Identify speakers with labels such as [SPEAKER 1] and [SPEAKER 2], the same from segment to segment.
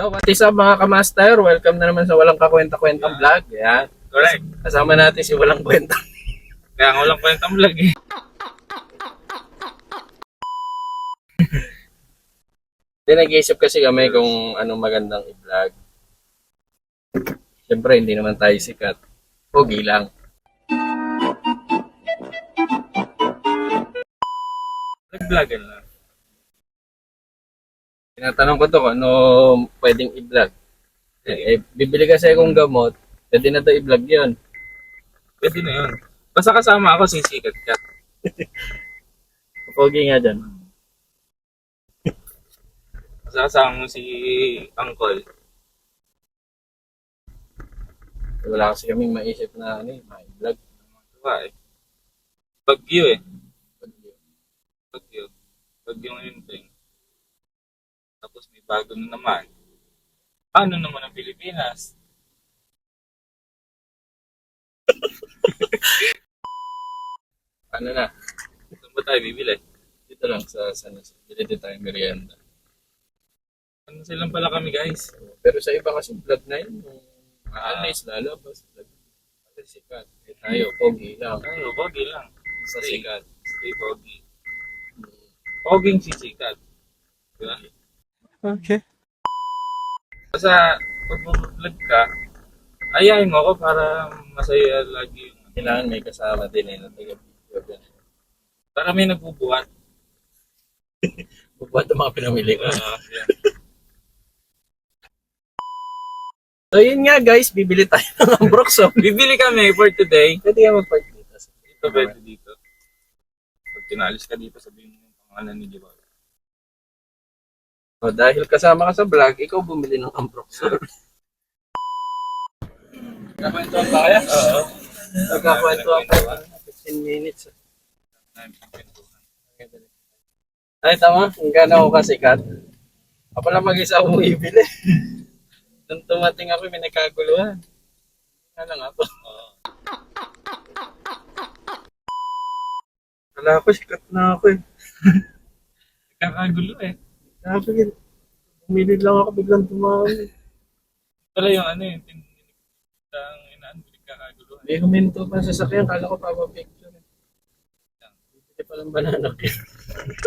[SPEAKER 1] Yo, what is up mga kamaster? Welcome na naman sa Walang Kakwenta-Kwentang Vlog. Yan.
[SPEAKER 2] Correct.
[SPEAKER 1] Kasama natin si Walang Kwenta.
[SPEAKER 2] Kaya nga walang kwentang vlog eh.
[SPEAKER 1] Hindi nag-iisip kasi kami kung anong magandang i-vlog. Siyempre, hindi naman tayo sikat. Pogi lang.
[SPEAKER 2] Nag-vlogan lang.
[SPEAKER 1] Tinatanong ko to kung ano pwedeng i-vlog. Eh, eh, bibili kasi akong gamot, pwede na to i-vlog yun.
[SPEAKER 2] Pwede na yun. Basta kasama ako, sisikat ka.
[SPEAKER 1] Pogi nga dyan.
[SPEAKER 2] Basta kasama mo si Uncle.
[SPEAKER 1] Wala kasi kaming maisip na ano, eh, ma-vlog.
[SPEAKER 2] Diba eh. Bagyo eh. Bagyo. Bagyo ngayon thing. Bago na naman. Paano naman ang Pilipinas?
[SPEAKER 1] Ano na?
[SPEAKER 2] Saan ba tayo bibili?
[SPEAKER 1] Dito lang sa San Jose. Bili din tayo merienda.
[SPEAKER 2] Ano silang pala kami guys?
[SPEAKER 1] Pero sa iba kasi vlog na yun. Yung
[SPEAKER 2] Ah.
[SPEAKER 1] aalis, lalabas. Vlog. Kasi sikat. Eh tayo, pogi lang.
[SPEAKER 2] Ano, pogi lang.
[SPEAKER 1] Sa sikat.
[SPEAKER 2] Stay pogi. Poging sisikat. Diba?
[SPEAKER 1] Okay.
[SPEAKER 2] Basta pag vlog ka, ayayin mo ako para masaya lagi yung
[SPEAKER 1] Kailangan may kasama din eh. Na taga-video.
[SPEAKER 2] Para may nagbubuhat.
[SPEAKER 1] Bubuhat ang mga pinamili ko.
[SPEAKER 2] Uh, yeah.
[SPEAKER 1] So yun nga guys, bibili tayo ng Ambroxo.
[SPEAKER 2] Bibili kami for today.
[SPEAKER 1] Pwede ka mag-park dito.
[SPEAKER 2] Dito, pwede dito. Pag tinalis ka dito, sabihin mo yung pangalan ni Jibal.
[SPEAKER 1] O, dahil kasama ka sa vlog, ikaw bumili ng Ambroxo. Nagkakwentuhan ba kaya?
[SPEAKER 2] Oo.
[SPEAKER 1] Nagkakwentuhan pa. 15 minutes. Ay, tama. Ang gana ako kasikat. Ako pala mag-isa ako bumibili. Nung tumating ako, may nagkaguluhan. Nga lang ako. Kala ko, sikat na ako eh.
[SPEAKER 2] Kakagulo eh.
[SPEAKER 1] Sabi, bumili lang ako, biglang tumawag.
[SPEAKER 2] Pala yung ano yung tin- ang inaan, kakagulo.
[SPEAKER 1] Hindi huminto pa sa sasakyan, kala ko papapicture. Bibili pa ng banana cake.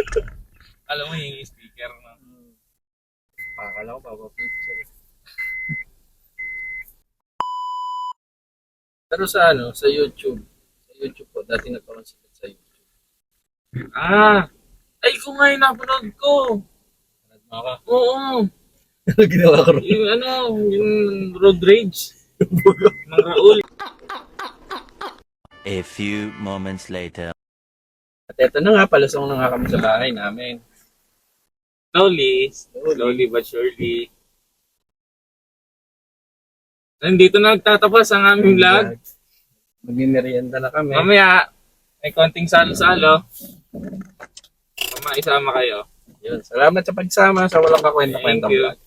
[SPEAKER 2] Alam mo yung sticker na.
[SPEAKER 1] Akala ko papapicture. Pero sa ano, sa YouTube, sa YouTube po, dati nagpakansikat sa YouTube.
[SPEAKER 2] Ah! Ay, kung nga yung napanood ko.
[SPEAKER 1] Ako.
[SPEAKER 2] Oo.
[SPEAKER 1] Ano ginawa ko rin?
[SPEAKER 2] Yung ano, yung road rage. Mang Raul.
[SPEAKER 3] A few moments later.
[SPEAKER 1] At eto na nga, palusong na nga kami sa bahay namin.
[SPEAKER 2] Slowly, slowly but surely. Nandito na nagtatapos ang aming vlog.
[SPEAKER 1] Magmimerienda na kami.
[SPEAKER 2] Mamaya, may konting salo-salo. Mama, isama kayo.
[SPEAKER 1] Yun. Salamat sa pagsama sa walang kakwenta-kwenta vlog.